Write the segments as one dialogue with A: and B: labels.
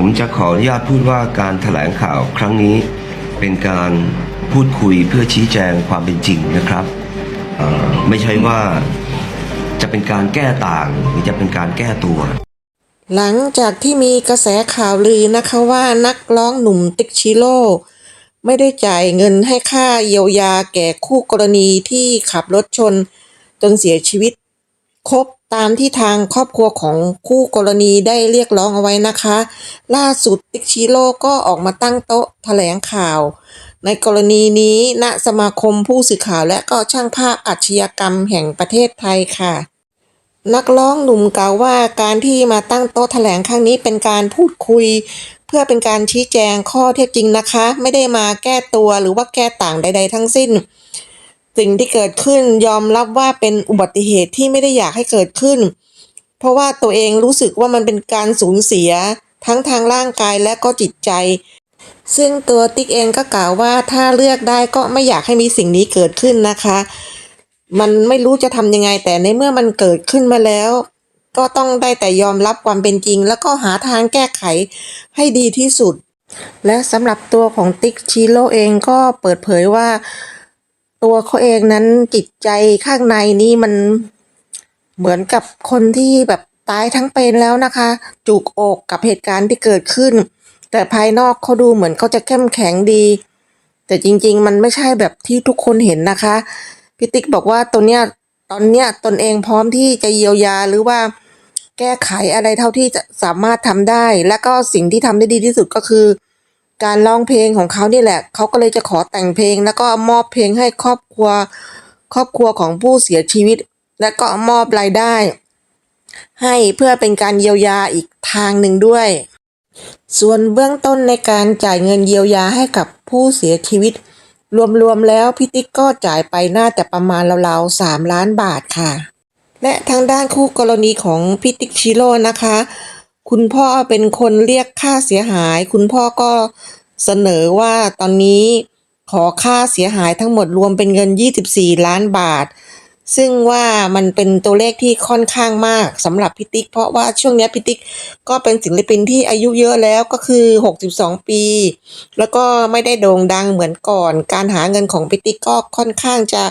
A: ผมจะขออนุญาตพูดว่าการถแถลงข่าวครั้งนี้เป็นการพูดคุยเพื่อชี้แจงความเป็นจริงนะครับ ไม่ใช่ว่าจะเป็นการแก้ต่างหรือจะเป็นการแก้ตัว
B: หลังจากที่มีกระแสข่าวลือนะคะว่านักร้องหนุ่มติ๊กชิโร่ไม่ได้จ่ายเงินให้ค่าเยียวยาแก่คู่กรณีที่ขับรถชน จนเสียชีวิตครบ ตามที่ทางครอบครัวของคู่กรณีได้เรียกร้องเอาไว้นะคะ ล่าสุดติ๊กชิโร่ก็ออกมาตั้งโต๊ะแถลงข่าว ในกรณีนี้ณสมาคมผู้สื่อข่าวและก็ช่างภาพอาชญากรรมแห่งประเทศไทยค่ะ นักร้องหนุ่มกล่าวว่าการที่มาตั้งโต๊ะแถลงครั้งนี้เป็นการพูดคุย เพื่อเป็นการชี้แจงข้อเท็จจริงนะคะ ไม่ได้มาแก้ตัวหรือว่าแก้ต่างใด ๆ ทั้งสิ้น สิ่งที่เกิดขึ้นยอมรับว่าเป็นอุบัติเหตุที่ไม่ได้อยากให้เกิดขึ้น เพราะว่าตัวเองรู้สึกว่ามันเป็นการสูญเสีย ทั้งทางร่างกายและก็จิตใจ ซึ่งตัวติ๊กเองก็กล่าวว่าถ้าเลือกได้ก็ไม่อยากให้มีสิ่งนี้เกิดขึ้นนะคะ มันไม่รู้จะทำยังไงแต่ในเมื่อมันเกิดขึ้นมาแล้ว ก็ต้องได้แต่ยอมรับความเป็นจริง แล้วก็หาทางแก้ไขให้ดีที่สุด และสำหรับตัวของติ๊กชิโร่เองก็เปิดเผยว่า ตัวเขาเองนั้นจิตใจข้างในนี่มันเหมือนกับคนที่แบบตายทั้งเป็นแล้วนะคะ จุกอกกับเหตุการณ์ที่เกิดขึ้น แต่ภายนอกเขาดูเหมือนเขาจะเข้มแข็งดี แต่จริง ๆ มันไม่ใช่แบบที่ทุกคนเห็นนะคะพี่ติ๊กบอกว่าตัวเนี้ยตอนเนี้ยตนเองพร้อมที่จะเยียวยาหรือว่าแก้ไขอะไรเท่าที่จะสามารถทำได้ และก็สิ่งที่ทำได้ดีที่สุดก็คือ การร้องเพลงของเขานี่แหละ เขาก็เลยจะขอแต่งเพลง แล้วก็มอบเพลงให้ครอบครัว ครอบครัวของผู้เสียชีวิต และก็มอบรายได้ ให้เพื่อเป็นการเยียวยาอีกทางหนึ่งด้วย ส่วนเบื้องต้นในการจ่ายเงินเยียวยาให้กับผู้เสียชีวิต รวมๆแล้วพี่ติ๊กก็จ่ายไปน่าจะประมาณราวๆสามล้านบาทค่ะ และทางด้านคู่กรณีของพี่ติ๊กชิโร่นะคะ คุณพ่อเป็นคนเรียกค่าเสียหาย คุณพ่อก็เสนอว่าตอนนี้ขอค่าเสียหายทั้งหมดรวมเป็นเงิน 24 ล้านบาท ซึ่งว่ามันเป็นตัวเลขที่ค่อนข้างมากสำหรับพิติก เพราะว่าช่วงนี้พิติกก็เป็นศิลปินที่อายุเยอะแล้วก็คือ 62 ปี แล้วก็ไม่ได้โด่งดังเหมือนก่อน การหาเงินของพิติกก็ค่อนข้างจะ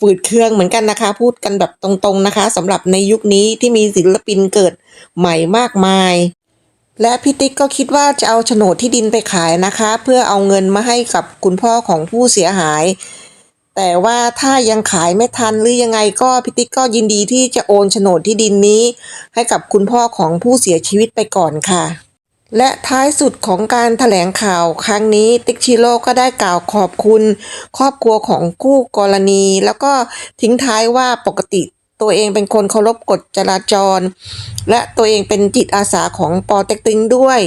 B: ฝืดเคืองเหมือนกันนะคะ พูดกันแบบตรงๆนะคะสำหรับในยุคนี้ที่มีศิลปินเกิด ใหม่มากมาย และพี่ติ๊กก็คิดว่าจะเอาโฉนดที่ดินไปขายนะคะ เพื่อเอาเงินมาให้กับคุณพ่อของผู้เสียหาย แต่ว่าถ้ายังขายไม่ทันหรือยังไงก็พี่ติ๊กก็ยินดีที่จะโอนโฉนดที่ดินนี้ ให้กับคุณพ่อของผู้เสียชีวิตไปก่อนค่ะและท้ายสุดของการถแถลงข่าวครั้งนี้ ติ๊กชิโร่ก็ได้กล่าวขอบคุณ ครอบครัวของคู่กรณี แล้วก็ทิ้งท้ายว่าปกติ ตัวเองเป็นคนเคารพกฎจราจร และตัวเองเป็นจิตอาสาของปอเต็กตึงด้วย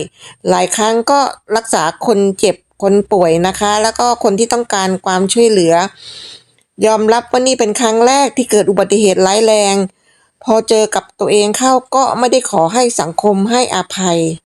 B: หลายครั้งก็รักษาคนเจ็บคนป่วยนะคะ แล้วก็คนที่ต้องการความช่วยเหลือ ยอมรับว่านี่เป็นครั้งแรกที่เกิดอุบัติเหตุร้ายแรง พอเจอกับตัวเองเข้าก็ไม่ได้ขอให้สังคมให้อภัย